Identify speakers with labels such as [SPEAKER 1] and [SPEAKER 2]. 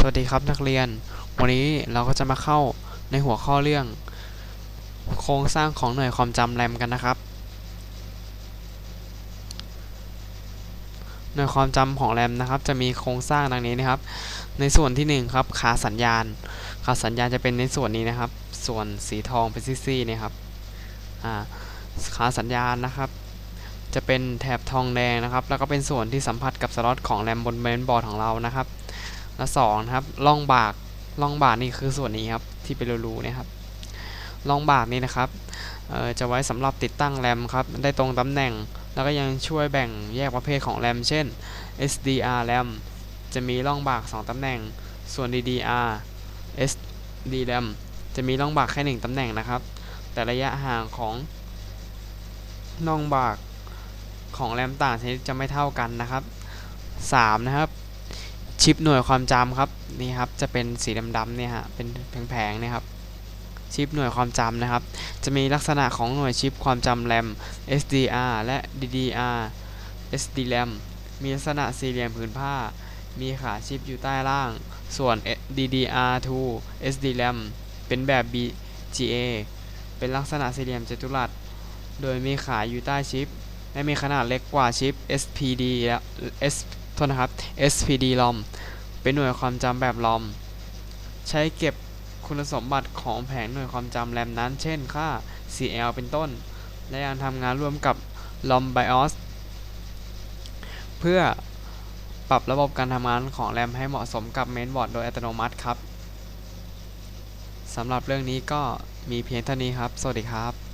[SPEAKER 1] สวัสดีครับนักเรียน วันนี้เราก็จะมาเข้าในหัวข้อเรื่อง โครงสร้างของหน่วยความจำแรมกันนะครับ หน่วยความจำของแรมนะครับ จะมีโครงสร้างดังนี้นะครับ ในส่วนที่หนึ่งครับขาสัญญาณขาสัญญาณจะเป็นในส่วนนี้นะครับ ส่วนสีทองเป็นซี่ๆนี่ยครับขาสัญญาณนะครับจะเป็นแถบทองแดงนะครับ แล้วก็เป็นส่วนที่สัมผัสกับสล็อตของแรมบนเมนบอร์ดของเรานะครับ และสองนะครับร่องบากร่องบากนี่คือส่วนนี้ครับที่เป็นรูๆนะครับร่องบากนี่นะครับจะไว้สำหรับติดตั้งแรมครับได้ตรงตำแหน่ง แล้วก็ยังช่วยแบ่งแยกประเภทของแรมเช่น SDR RAM จะมีร่องบาก 2ตำแหน่ง ส่วน DDR SD RAM จะมีร่องบากแค่ 1ตำแหน่งนะครับ แต่ระยะห่างของร่องบากของแรมต่างชนิดจะไม่เท่ากันนะครับ 3 นะครับ ชิปหน่วยความจำครับนี่ครับจะเป็นสีดำๆเนี่ยฮะเป็นแผงๆเนี่ยครับชิปหน่วยความจำนะครับ จะมีลักษณะของหน่วยชิปความจำแรม SDR และ DDR SDRAM มีลักษณะสี่เหลี่ยมผืนผ้า มีขาชิปอยู่ใต้ล่าง ส่วน DDR2 SDRAM เป็นแบบ BGA เป็นลักษณะสี่เหลี่ยมจัตุรัส โดยมีขาอยู่ใต้ชิป และมีขนาดเล็กกว่าชิป SPD และ S โทษนะครับ SPD ROM เป็นหน่วยความจำแบบ ROM ใช้เก็บคุณสมบัติของแผงหน่วยความจำแรมนั้น เช่นค่า CL เป็นต้น และยังทำงานร่วมกับ ROM BIOS เพื่อปรับระบบการทำงานของแรมให้เหมาะสมกับเมนบอร์ดโดยอัตโนมัติครับสำหรับเรื่องนี้ก็มีเพียงเท่านี้ครับ สวัสดีครับ